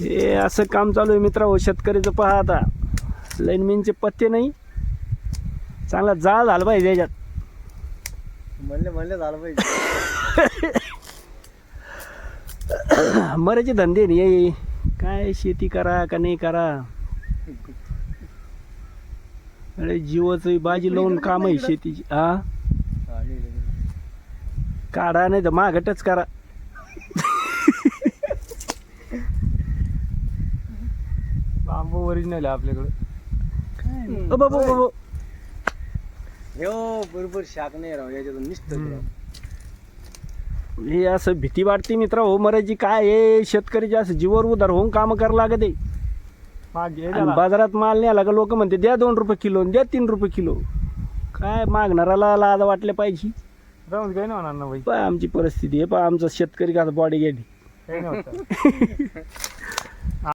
हे असं काम चालू आहे मित्र शेतकरीचं पहा आता. लाईनमॅनचे पत्ते नाही. चांगला जाळ झाला पाहिजे याच्यात म्हणले म्हणले झालं पाहिजे. मरायचे धंदे नाही हे. काय शेती करा का नाही करा? अरे जीवाचं बाजी लावून काम आहे शेतीची. हा. काढा नाही तर मागटच करा. बांबू ओरिजिनल आहे आपल्याकडं. बाबा बरोबर शाक नाही राव याच्यातून निसतं राव. हे असं भीती वाटते मित्र हो मरायची काय हे शेतकरी असं जीवर उधार होऊन काम करावं लागत आहे. आणि. बाजारात माल नाही आला का लोक म्हणते द्या दोन रुपये किलो द्या तीन रुपये किलो. काय मागणाराला लाज वाटले पाहिजे. जाऊन काही नाही होणार ना भाई. पहा आमची परिस्थिती आहे पहा आमचा शेतकरी कसा बॉडी गेली काही